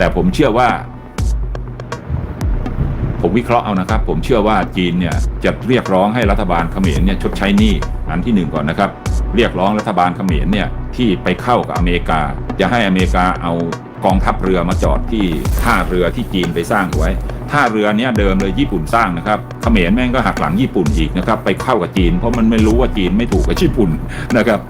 แต่ผมเชื่อว่า ผมวิเคราะห์เอานะครับ ผมเชื่อว่าจีนเนี่ยจะเรียกร้องให้รัฐบาลเขมรเนี่ยชดใช้หนี้อันที่หนึ่งก่อนนะครับ เรียกร้องรัฐบาลเขมรเนี่ยที่ไปเข้ากับอเมริกา จะให้อเมริกาเอากองทัพเรือมาจอดที่ท่าเรือที่จีนไปสร้างไว้ท่าเรือเนี้ยเดิมเลยญี่ปุ่นสร้างนะครับเขมรแม่งก็หักหลังญี่ปุ่นอีกนะครับ ไปเข้ากับจีน เพราะมันไม่รู้ว่าจีนไม่ถูกกับญี่ปุ่นนะครับ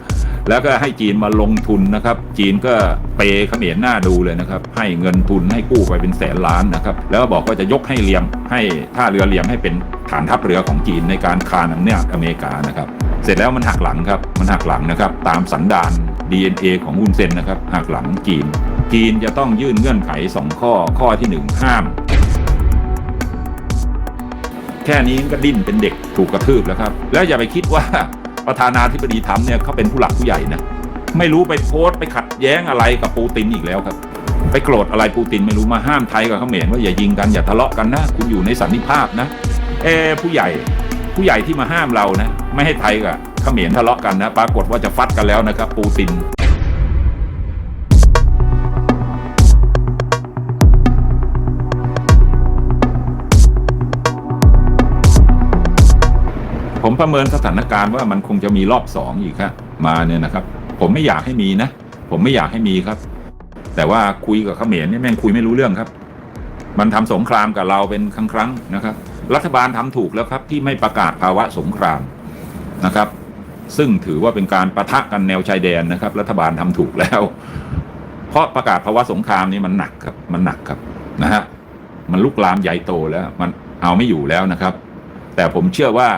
แล้วก็ให้จีนมาลงทุนนะครับ จีนก็เปย์เขมรหน้าดูเลยนะครับ ให้เงินทุนให้กู้ไปเป็นแสนล้านนะครับ แล้วบอกว่าจะยกให้เหลียม ให้ท่าเรือเหลียมให้เป็นฐานทัพเรือของจีนในการคานอำนาจอเมริกานะครับ เสร็จแล้วมันหักหลังครับ มันหักหลังนะครับ ตามสันดาน DNA ของอุนเซนนะครับ หักหลังจีน จีนจะต้องยื่นเงื่อนไข 2 ข้อ ข้อที่ 1 ห้ามแค่นี้ก็ดิ้นเป็นเด็กถูกกระทืบแล้วครับ แล้วอย่าไปคิดว่า ประธานาธิบดีทรัมป์เนี่ยเขาเป็นผู้หลักผู้ใหญ่นะไม่รู้ไปโพสต์ไปขัดแย้งอะไรกับปูตินอีกแล้วครับ ไปโกรธอะไรปูตินไม่รู้มาห้ามไทยกับเขมรว่าอย่ายิงกันอย่าทะเลาะกันนะคุณอยู่ในสันนิภาพนะเออผู้ใหญ่ผู้ใหญ่ที่มาห้ามเรานะ ไม่ให้ไทยกับเขมรทะเลาะกันนะ ปรากฏว่าจะฟัดกันแล้วนะครับ ปูติน ผมประเมินสถานการณ์ว่ามันคงจะมีรอบสองอีกครับมาเนี่ยนะครับ ผมไม่อยากให้มีนะ ผมไม่อยากให้มีครับ แต่ว่าคุยกับเขมรเนี่ยแม่งคุยไม่รู้เรื่องครับ มันทำสงครามกับเราเป็นครั้งครั้งนะครับ รัฐบาลทำถูกแล้วครับ ที่ไม่ประกาศภาวะสงครามนะครับ ซึ่งถือว่าเป็นการประทะกันแนวชายแดนนะครับ รัฐบาลทำถูกแล้ว เพราะประกาศภาวะสงครามนี่มันหนักครับ มันหนักครับนะฮะมันลุกลามใหญ่โตแล้ว มันเอาไม่อยู่แล้วนะครับ แต่ผมเชื่อว่า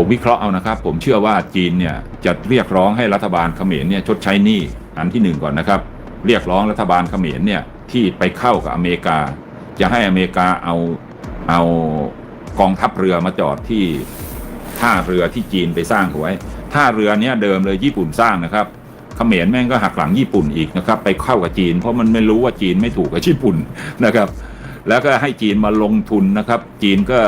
ผมวิเคราะห์เอานะครับ ผมเชื่อว่าจีนเนี่ยจะเรียกร้องให้รัฐบาลเขมรเนี่ยชดใช้หนี้อันที่หนึ่งก่อนนะครับ เรียกร้องรัฐบาลเขมรเนี่ยที่ไปเข้ากับอเมริกา จะให้อเมริกาเอาเอากองทัพเรือมาจอดที่ท่าเรือที่จีนไปสร้างไว้ท่าเรือเนี้ยเดิมเลยญี่ปุ่นสร้างนะครับเขมรแม่งก็หักหลังญี่ปุ่นอีกนะครับไปเข้ากับจีน เพราะมันไม่รู้ว่าจีนไม่ถูกกับญี่ปุ่นนะครับ แล้วก็ให้จีนมาลงทุนนะครับ จีนก็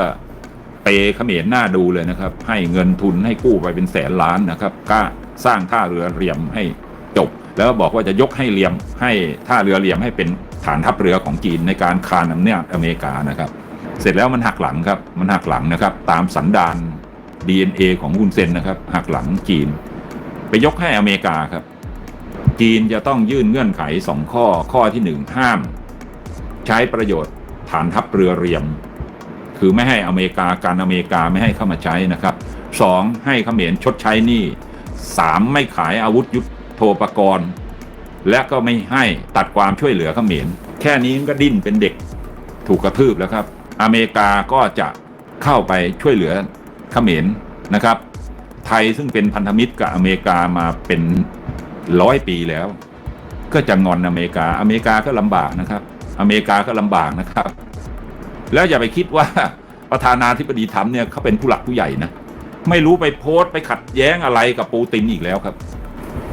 เปย์เขมรหน้าดูเลยนะครับ ให้เงินทุนให้กู้ไปเป็นแสนล้านนะครับกล้าสร้างท่าเรือเรียมให้จบ แล้วบอกว่าจะยกให้เรียมให้ท่าเรือเรียมให้เป็นฐานทัพเรือของจีนในการคานอำนาจอเมริกานะครับ เสร็จแล้วมันหักหลังครับมันหักหลังนะครับ ตามสันดาน DNA ของอุนเซนนะครับหักหลังจีน ไปยกให้อเมริกาครับ จีนจะต้องยื่นเงื่อนไขสองข้อข้อที่หนึ่งห้าม ใช้ประโยชน์ฐานทัพเรือเรียม คือไม่ให้อเมริกาการอเมริกาไม่ให้เข้ามาใช้นะครับสองให้เขมรชดใช้หนี้สามไม่ขายอาวุธยุทโธปกรณ์ และก็ไม่ให้ตัดความช่วยเหลือเขมรแค่นี้ก็ดิ้นเป็นเด็กถูกกระทืบแล้วครับ อเมริกาก็จะเข้าไปช่วยเหลือเขมรนะครับ ไทยซึ่งเป็นพันธมิตรกับอเมริกามาเป็นร้อยปีแล้ว ก็จะงอนอเมริกาอเมริกาก็ลำบากนะครับ อเมริกาก็ลำบากนะครับ แล้วอย่าไปคิดว่าประธานาธิบดีทรัมป์เนี่ยเขาเป็นผู้หลักผู้ใหญ่นะไม่รู้ไปโพสต์ไปขัดแย้งอะไรกับปูตินอีกแล้วครับ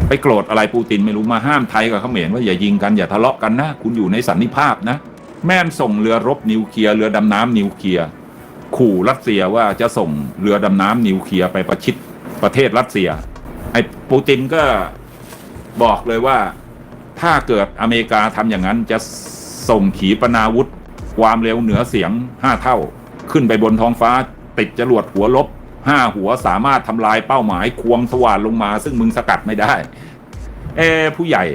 ไปโกรธอะไรปูตินไม่รู้มาห้ามไทยกับเขมรว่าอย่ายิงกันอย่าทะเลาะกันนะ คุณอยู่ในสันนิภาพนะ แม่นส่งเรือรบนิวเคลียร์เรือดำน้ำนิวเคลียร์ขู่รัสเซียว่าจะส่งเรือดำน้ำนิวเคลียร์ไปประชิดประเทศรัสเซียไอ้ปูตินก็บอกเลยว่าถ้าเกิดอเมริกาทำอย่างนั้นจะส่งขีปนาวุธ ความเร็วเหนือเสียงห้าเท่า ขึ้นไปบนท้องฟ้า ติดจรวดหัวลบห้าหัวสามารถทำลายเป้าหมายควงสว่านลงมา ซึ่งมึงสกัดไม่ได้เออผู้ใหญ่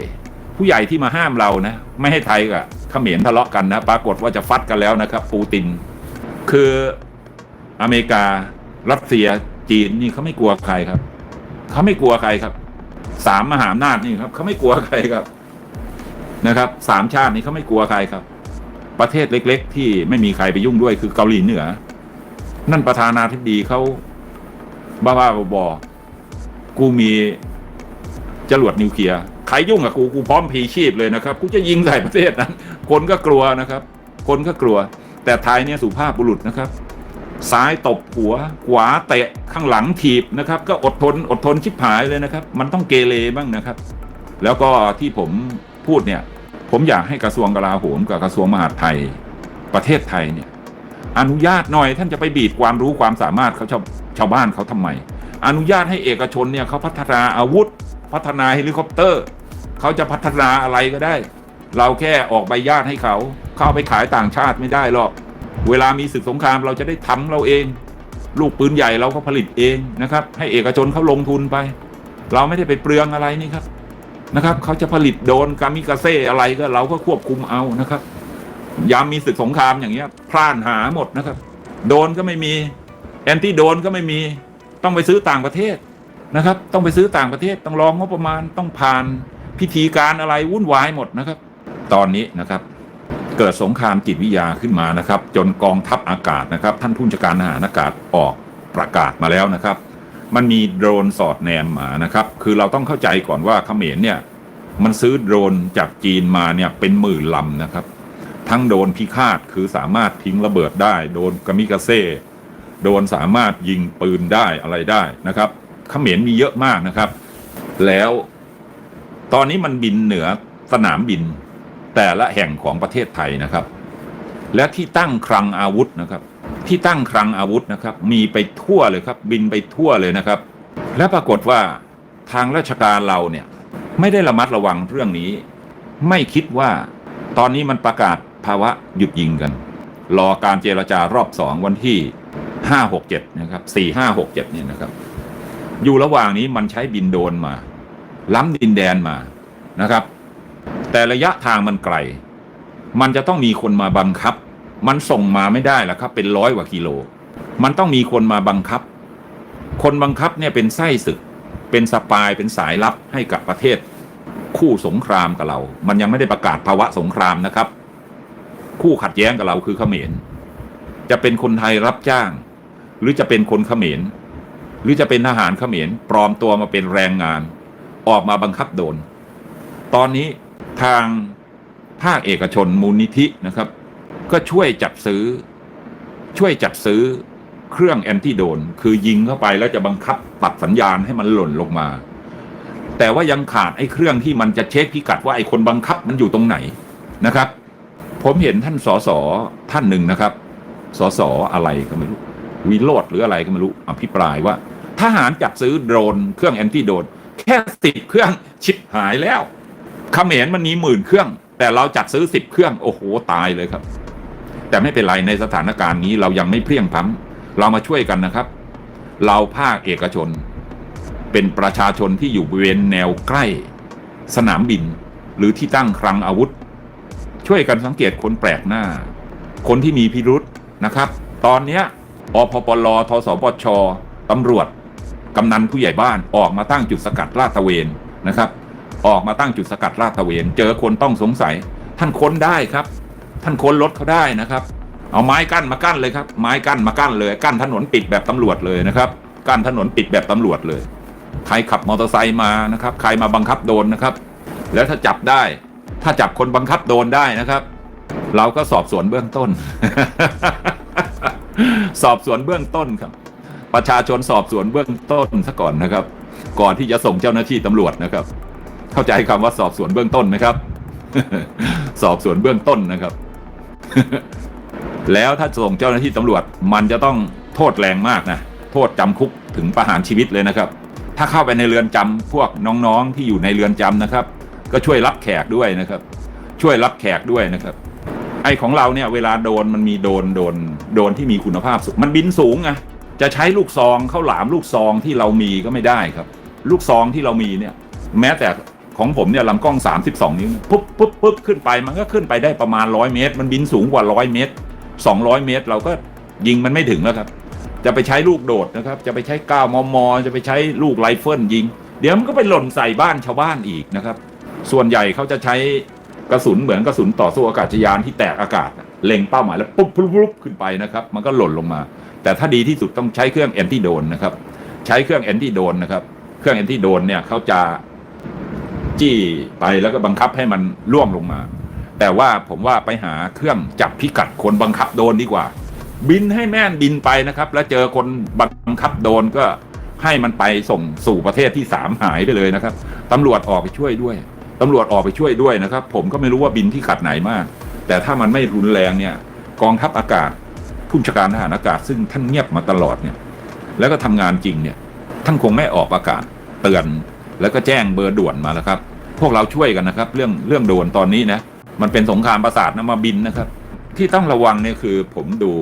ผู้ใหญ่ที่มาห้ามเรานะ ไม่ให้ไทยกับเขมรทะเลาะกันนะ ปรากฏว่าจะฟัดกันแล้วนะครับปูติน คืออเมริกา รัสเซียจีนนี่เขาไม่กลัวใครครับเขาไม่กลัวใครครับสามมหาอำนาจนี่ครับเขาไม่กลัวใครครับนะครับสามชาตินี้เขาไม่กลัวใครครับ ประเทศเล็ก ๆ ที่ไม่มีใครไปยุ่งด้วยคือเกาหลีเหนือ นั่นประธานาธิบดีเขาบ้าๆบอๆกูมีจรวดนิวเคลียร์ใครยุ่งกับกูกูพร้อมพีชีพเลยนะครับกูจะยิงใส่ประเทศนั้น คนก็กลัวนะครับ คนก็กลัว แต่ไทยเนี่ยสุภาพบุรุษนะครับ ซ้ายตบหัว ขวาเตะข้างหลังถีบนะครับ ก็อดทนอดทนชิบหายเลยนะครับ มันต้องเกเรบ้างนะครับ แล้วก็ที่ผมพูดเนี่ย ผมอยากให้กระทรวงกลาโหมกับกระทรวงมหาดไทยประเทศไทยเนี่ยอนุญาตหน่อยท่านจะไปบีบความรู้ความสามารถเขาชาวชาวบ้านเขาทำไม อนุญาตให้เอกชนเนี่ยเขาพัฒนาอาวุธ พัฒนาเฮลิคอปเตอร์ เขาจะพัฒนาอะไรก็ได้ เราแค่ออกใบญาตให้เขาเข้าไปขายต่างชาติไม่ได้หรอก เวลามีศึกสงครามเราจะได้ทำเราเอง ลูกปืนใหญ่เราก็ผลิตเองนะครับ ให้เอกชนเขาลงทุนไป เราไม่ได้ไปเปลืองอะไรนี่ครับ นะครับเขาจะผลิตโดนกามิกาเซ่อะไรก็เราก็ควบคุมเอานะครับ ยามมีศึกสงครามอย่างเงี้ยพลานหาหมดนะครับ โดนก็ไม่มี แอนตี้โดนก็ไม่มี ต้องไปซื้อต่างประเทศนะครับ ต้องไปซื้อต่างประเทศต้องรองงบประมาณต้องผ่านพิธีการอะไรวุ่นวายหมดนะครับ ตอนนี้นะครับ เกิดสงครามจิตวิทยาขึ้นมานะครับ จนกองทัพอากาศนะครับ ท่านผู้บัญชาการทหารอากาศออกประกาศมาแล้วนะครับ มันมีโดรนสอดแนมมานะครับ คือเราต้องเข้าใจก่อนว่าเขมรเนี่ย มันซื้อโดรนจากจีนมาเนี่ยเป็นหมื่นลำนะครับ ทั้งโดรนพิฆาตคือสามารถทิ้งระเบิดได้ โดรนกามิกาเซ่โดรนสามารถยิงปืนได้อะไรได้นะครับเขมรมีเยอะมากนะครับ แล้วตอนนี้มันบินเหนือสนามบินแต่ละแห่งของประเทศไทยนะครับ และที่ตั้งคลังอาวุธนะครับ ที่ตั้งคลังอาวุธนะครับ มีไปทั่วเลยครับ บินไปทั่วเลยนะครับ และปรากฏว่าทางราชการเราเนี่ยไม่ได้ระมัดระวังเรื่องนี้ ไม่คิดว่าตอนนี้มันประกาศภาวะหยุดยิงกัน รอการเจรจารอบสองวันที่ห้าหกเจ็ดนะครับสี่ห้าหกเจ็ดนี่ยนะครับ อยู่ระหว่างนี้มันใช้บินโดนมา ล้ำดินแดนมานะครับ แต่ระยะทางมันไกล มันจะต้องมีคนมาบังคับ มันส่งมาไม่ได้แล้วครับ เป็นร้อยกว่ากิโล มันต้องมีคนมาบังคับ คนบังคับเนี่ยเป็นไส้ศึก เป็นสปายเป็นสายลับให้กับประเทศ คู่สงครามกับเรา มันยังไม่ได้ประกาศภาวะสงครามนะครับ คู่ขัดแย้งกับเราคือเขมร จะเป็นคนไทยรับจ้าง หรือจะเป็นคนเขมร หรือจะเป็นทหารเขมรปลอมตัวมาเป็นแรงงาน ออกมาบังคับโดน ตอนนี้ทางภาคเอกชนมูลนิธินะครับ ก็ช่วยจัดซื้อ ช่วยจัดซื้อเครื่องแอนติโดน คือยิงเข้าไปแล้วจะบังคับตัดสัญญาณให้มันหล่นลงมา แต่ว่ายังขาดไอ้เครื่องที่มันจะเช็คพิกัดว่าไอ้คนบังคับมันอยู่ตรงไหนนะครับ ผมเห็นท่านสสท่านหนึ่งนะครับสสอะไรก็ไม่รู้วิโรดหรืออะไรก็ไม่รู้อภิปรายว่า ทหารจัดซื้อโดรนเครื่องแอนติโดนแค่สิบเครื่องชิบหายแล้วเขมรมันมีหมื่นเครื่อง แต่เราจัดซื้อสิบเครื่อง โอ้โห ตายเลยครับ แต่ไม่เป็นไรในสถานการณ์นี้เรายังไม่เพลียงพล้ำเรามาช่วยกันนะครับ เราภาคเอกชน เป็นประชาชนที่อยู่บริเวณแนวใกล้ สนามบิน หรือที่ตั้งคลังอาวุธ ช่วยกันสังเกตคนแปลกหน้า คนที่มีพิรุษนะครับ ตอนนี้อพปลทสปชตำรวจกำนันผู้ใหญ่บ้านออกมาตั้งจุดสกัดลาดตระเวนนะครับ ออกมาตั้งจุดสกัดลาดตระเวน เจอคนต้องสงสัย ท่านค้นได้ครับ ท่านค้นรถเขาได้นะครับ เอาไม้กั้นมากั้นเลยครับ ไม้กั้นมากั้นเลย กั้นถนนปิดแบบตำรวจเลยนะครับ กั้นถนนปิดแบบตำรวจเลย ใครขับมอเตอร์ไซค์มานะครับ ใครมาบังคับโดนนะครับ แล้วถ้าจับได้ ถ้าจับคนบังคับโดนได้นะครับ เราก็สอบสวนเบื้องต้น สอบสวนเบื้องต้นครับ ประชาชนสอบสวนเบื้องต้นซะก่อนนะครับ ก่อนที่จะส่งเจ้าหน้าที่ตำรวจนะครับ เข้าใจคำว่าสอบสวนเบื้องต้นไหมครับ สอบสวนเบื้องต้นนะครับ แล้วถ้าส่งเจ้าหน้าที่ตำรวจมันจะต้องโทษแรงมากนะ โทษจำคุกถึงประหารชีวิตเลยนะครับ ถ้าเข้าไปในเรือนจำพวกน้องๆที่อยู่ในเรือนจำนะครับ ก็ช่วยรับแขกด้วยนะครับ ช่วยรับแขกด้วยนะครับ ไอของเราเนี่ยเวลาโดนมันมีโดนโดนโดนที่มีคุณภาพสูงมันบินสูงไงจะใช้ลูกซองเข้าหลามลูกซองที่เรามีก็ไม่ได้ครับ ลูกซองที่เรามีเนี่ย แม้แต่ ของผมเนี่ยลำกล้อง 32 นิ้วปุ๊บปุ๊บปุ๊บขึ้นไปมันก็ขึ้นไปได้ประมาณ 100 เมตร มันบินสูงกว่า 100 เมตร 200 เมตร เราก็ยิงมันไม่ถึงแล้วครับ จะไปใช้ลูกโดดนะครับ จะไปใช้9มมจะไปใช้ลูกไรเฟิลยิง เดี๋ยวมันก็ไปหล่นใส่บ้านชาวบ้านอีกนะครับ ส่วนใหญ่เขาจะใช้กระสุนเหมือนกระสุนต่อสู้อากาศยานที่แตกอากาศ เล็งเป้าหมายแล้วปุ๊บปุ๊บปุ๊บขึ้นไปนะครับ มันก็หล่นลงมา แต่ถ้าดีที่สุดต้องใช้เครื่องแอนติโดนนะครับ ใช้เครื่องแอนติโดนนะครับ เครื่องแอนติโดนเนี่ยเขาจะ จี้ไปแล้วก็บังคับให้มันล่วงลงมา แต่ว่าผมว่าไปหาเครื่องจับพิกัดคนบังคับโดนดีกว่า บินให้แม่นบินไปนะครับ แล้วเจอคนบังคับโดนก็ให้มันไปส่งสู่ประเทศที่สามหายไปเลยนะครับตำรวจออกไปช่วยด้วยตำรวจออกไปช่วยด้วยนะครับ ผมก็ไม่รู้ว่าบินที่ขัดไหนมาก แต่ถ้ามันไม่รุนแรงเนี่ย กองทัพอากาศผู้บัญชการทหารอากาศซึ่งท่านเงียบมาตลอดเนี่ย แล้วก็ทำงานจริงเนี่ย ท่านคงไม่ออกอากาศเตือน แล้วก็แจ้งเบอร์ด่วนมาแล้วครับ พวกเราช่วยกันนะครับ เรื่องเรื่องโดนตอนนี้นะ มันเป็นสงครามประสาทนะมาบินนะครับ ที่ต้องระวังเนี่ยคือผมดู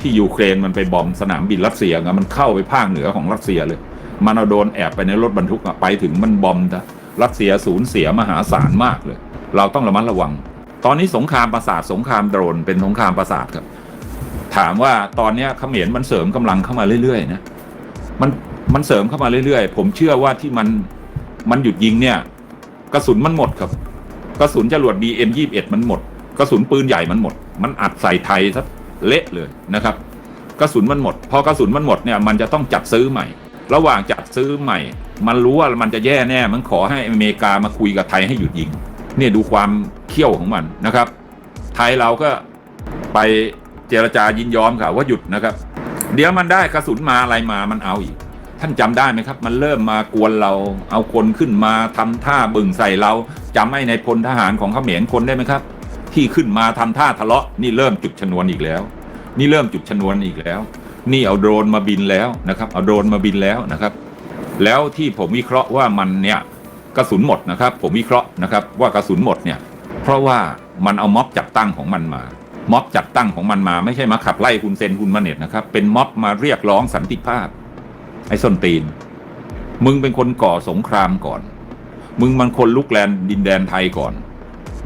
ที่ยูเครนมันไปบอมสนามบินรัสเซียไงมันเข้าไปภาคเหนือของรัสเซียเลย มันเอาโดนแอบไปในรถบรรทุกไปถึงมันบอมนะรัสเซียสูญเสียมหาศาลมากเลย เราต้องระมัดระวัง ตอนนี้สงครามประสาทสงครามโดรนเป็นสงครามประสาทครับ ถามว่าตอนนี้เขมรมันเสริมกำลังเข้ามาเรื่อยๆนะมันมันเสริมเข้ามาเรื่อยๆ ผมเชื่อว่าที่มัน มันหยุดยิงเนี่ย กระสุนมันหมดครับ กระสุนจรวด BM21 มันหมด กระสุนปืนใหญ่มันหมด มันอัดใส่ไทยซะเละเลยนะครับ กระสุนมันหมด พอกระสุนมันหมดเนี่ยมันจะต้องจัดซื้อใหม่ ระหว่างจัดซื้อใหม่ มันรู้ว่ามันจะแย่แน่ มันขอให้อเมริกามาคุยกับไทยให้หยุดยิง เนี่ยดูความเขี้ยวของมันนะครับ ไทยเราก็ไปเจรจายินยอมค่ะว่าหยุดนะครับ เดี๋ยวมันได้กระสุนมาอะไรมามันเอาอีก ท่านจำได้ไหมครับ มันเริ่มมากวนเรา เอาคนขึ้นมาทำท่าบึ่งใส่เราจำไอ้ในพลทหารของเขมรคนได้ไหมครับ ที่ขึ้นมาทำท่าทะเลาะนี่เริ่มจุดชนวนอีกแล้ว นี่เริ่มจุดชนวนอีกแล้ว นี่เอาโดรนมาบินแล้วนะครับ เอาโดรนมาบินแล้วนะครับ แล้วที่ผมวิเคราะห์ว่ามันเนี่ยกระสุนหมดนะครับ ผมวิเคราะห์นะครับว่ากระสุนหมดเนี่ย เพราะว่ามันเอาม็อบจับตั้งของมันมาม็อบจับตั้งของมันมาไม่ใช่มาขับไล่คุณเซนคุณมาเน็ตนะครับ เป็นม็อบมาเรียกร้องสันติภาพ ไอ้ส้นตีน มึงเป็นคนก่อสงครามก่อน มึงมันคนลุกแลนดินแดนไทยก่อน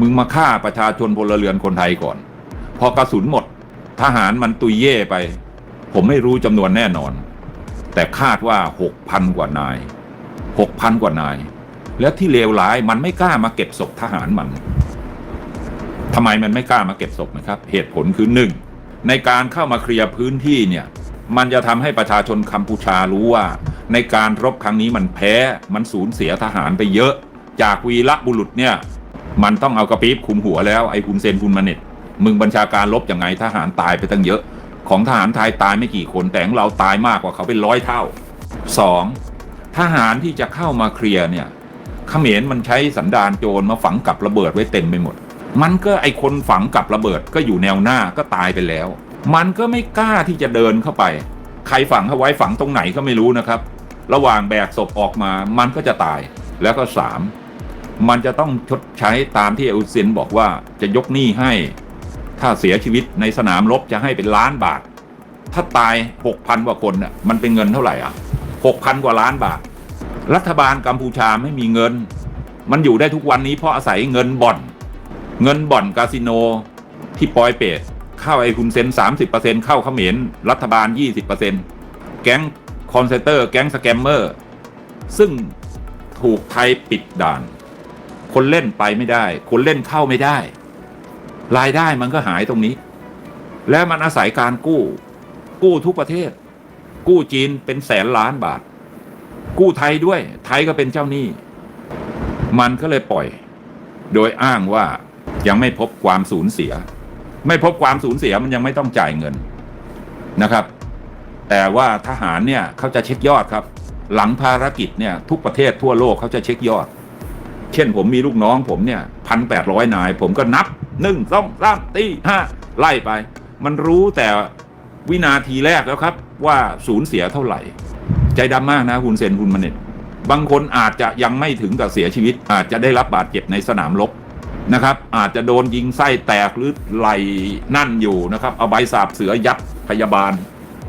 มึงมาฆ่าประชาชนพลเรือนคนไทยก่อน พอกระสุนหมด ทหารมันตุยเย่ไป ผมไม่รู้จำนวนแน่นอน แต่คาดว่าหกพันกว่านายหกพันกว่านาย แล้วที่เลวร้ายมันไม่กล้ามาเก็บศพทหารมันทำไมมันไม่กล้ามาเก็บศพนะครับ เหตุผลคือหนึ่งในการเข้ามาเคลียร์พื้นที่เนี่ย มันจะทำให้ประชาชนกัมพูชารู้ว่า ในการรบครั้งนี้มันแพ้มันสูญเสียทหารไปเยอะ จากวีระบุรุษเนี่ย มันต้องเอากระปี๊บคุมหัวแล้วไอ้คุณเซนคุณมาเน็ตมึงบัญชาการรบยังไงทหารตายไปตั้งเยอะ ของทหารไทยตายไม่กี่คนแต่ของเราตายมากกว่าเขาเป็นร้อยเท่าสองทหารที่จะเข้ามาเคลียร์เนี่ยเขมรมันใช้สันดานโจรมาฝังกับระเบิดไว้เต็มไปหมด มันก็ไอคนฝังกับระเบิดก็อยู่แนวหน้าก็ตายไปแล้ว มันก็ไม่กล้าที่จะเดินเข้าไป ใครฝังเขาไว้ฝังตรงไหนก็ไม่รู้นะครับ ระหว่างแบกศพออกมามันก็จะตายแล้วก็สามมันจะต้องชดใช้ตามที่เอลเซนบอกว่าจะยกหนี้ให้ ถ้าเสียชีวิตในสนามรบจะให้เป็นล้านบาท ถ้าตายหกพันกว่าคนน่ะมันเป็นเงินเท่าไหร่อะหกพันกว่าล้านบาท รัฐบาลกัมพูชาไม่มีเงิน มันอยู่ได้ทุกวันนี้เพราะอาศัยเงินบ่อน เงินบ่อนคาสิโนที่ปอยเปต เข้าไอ้คุณเซนสามสิบเปอร์เซ็นเข้าเขมรรัฐบาลยี่สิบเปอร์เซ็นแก๊งคอนเซนเตอร์ แก๊งสแกมเมอร์ ซึ่งถูกไทยปิดด่าน คนเล่นไปไม่ได้ คนเล่นเข้าไม่ได้ รายได้มันก็หายตรงนี้ และมันอาศัยการกู้ กู้ทุกประเทศ กู้จีนเป็นแสนล้านบาท กู้ไทยด้วย ไทยก็เป็นเจ้าหนี้ มันก็เลยปล่อย โดยอ้างว่ายังไม่พบความสูญเสีย ไม่พบความสูญเสียมันยังไม่ต้องจ่ายเงินนะครับ แต่ว่าทหารเนี่ยเขาจะเช็คยอดครับ หลังภารกิจเนี่ยทุกประเทศทั่วโลกเขาจะเช็คยอด เช่นผมมีลูกน้องผมเนี่ยพันแปดร้อยนาย ผมก็นับหนึ่งสองสามตีห้าไล่ไป มันรู้แต่วินาทีแรกแล้วครับ ว่าสูญเสียเท่าไหร่ ใจดำมากนะคุณเซนคุณมเน็ตบางคนอาจจะยังไม่ถึงกับเสียชีวิต อาจจะได้รับบาดเจ็บในสนามรบ นะครับ อาจจะโดนยิงไส้แตกหรือไหลนั่นอยู่นะครับ เอาใบสาบเสือยัดพยาบาล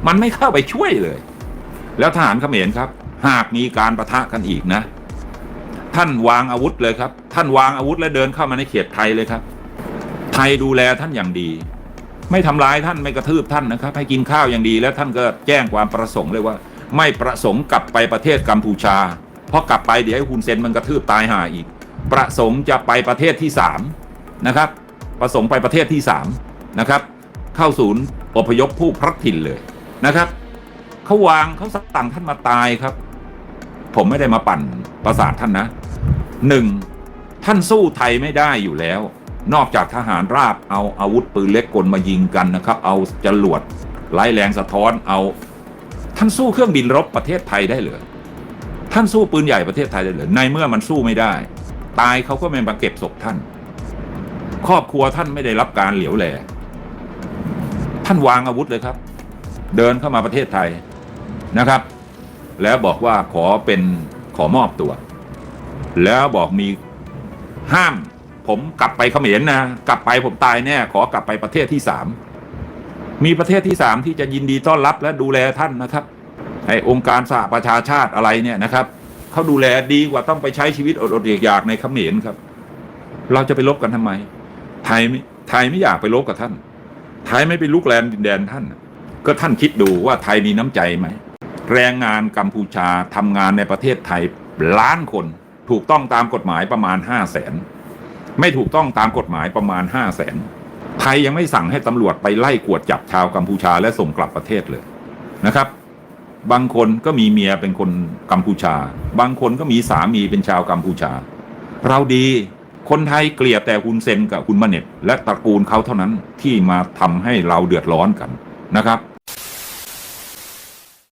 มันไม่เข้าไปช่วยเลย แล้วทหารเขมรครับ หากมีการประทะกันอีกนะ ท่านวางอาวุธเลยครับ ท่านวางอาวุธและเดินเข้ามาในเขตไทยเลยครับ ไทยดูแลท่านอย่างดี ไม่ทำร้ายท่านไม่กระทืบท่านนะครับ ให้กินข้าวอย่างดี แล้วท่านก็แจ้งความประสงค์เลยว่า ไม่ประสงค์กลับไปประเทศกัมพูชา เพราะกลับไปเดี๋ยวให้คุณเซนมันกระทืบตายห่าอีก ประสงค์จะไปประเทศที่สามนะครับประสงค์ไปประเทศที่สามนะครับเข้าศูนย์อพยพผู้พลัดถิ่นเลยนะครับเขาวางเขาสั่งท่านมาตายครับ ผมไม่ได้มาปั่นประสาทท่านนะหนึ่งท่านสู้ไทยไม่ได้อยู่แล้ว นอกจากทหารราบเอาอาวุธปืนเล็กกลมายิงกันนะครับ เอาจรวดไล่แรงสะท้อนเอา ท่านสู้เครื่องบินรบประเทศไทยได้เหรอท่านสู้ปืนใหญ่ประเทศไทยได้เหรอในเมื่อมันสู้ไม่ได้ ตายเขาก็ไม่มาเก็บศพท่าน ครอบครัวท่านไม่ได้รับการเหลียวแล ท่านวางอาวุธเลยครับ เดินเข้ามาประเทศไทยนะครับ แล้วบอกว่าขอเป็นขอมอบตัว แล้วบอกมีห้ามผมกลับไปเขมรนะกลับไปผมตายแน่ขอกลับไปประเทศที่สามมีประเทศที่สามที่จะยินดีต้อนรับและดูแลท่านนะครับไอองค์การสหประชาชาติอะไรเนี่ยนะครับ เขาดูแลดีกว่าต้องไปใช้ชีวิตอดๆอยากๆในเขมรครับ เราจะไปลบกันทำไม ไทยไม่ไทยไม่อยากไปลบกับท่าน ไทยไม่ไปลุกแลนดินแดนท่าน ก็ท่านคิดดูว่าไทยมีน้ำใจไหม แรงงานกัมพูชาทำงานในประเทศไทยล้านคนถูกต้องตามกฎหมายประมาณห้าแสนไม่ถูกต้องตามกฎหมายประมาณห้าแสนไทยยังไม่สั่งให้ตำรวจไปไล่กวดจับชาวกัมพูชาและส่งกลับประเทศเลยนะครับ บางคนก็มีเมียเป็นคนกัมพูชา บางคนก็มีสามีเป็นชาวกัมพูชา เราดีคนไทยเกลียดแต่คุณเซนกับคุณมาเน็ต และตระกูลเขาเท่านั้นที่มาทำให้เราเดือดร้อนกันนะครับ